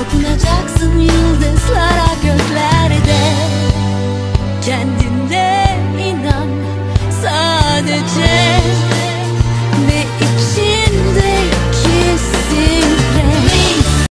Dokunacaksın yıldızlara göklerde. Kendine inan sadece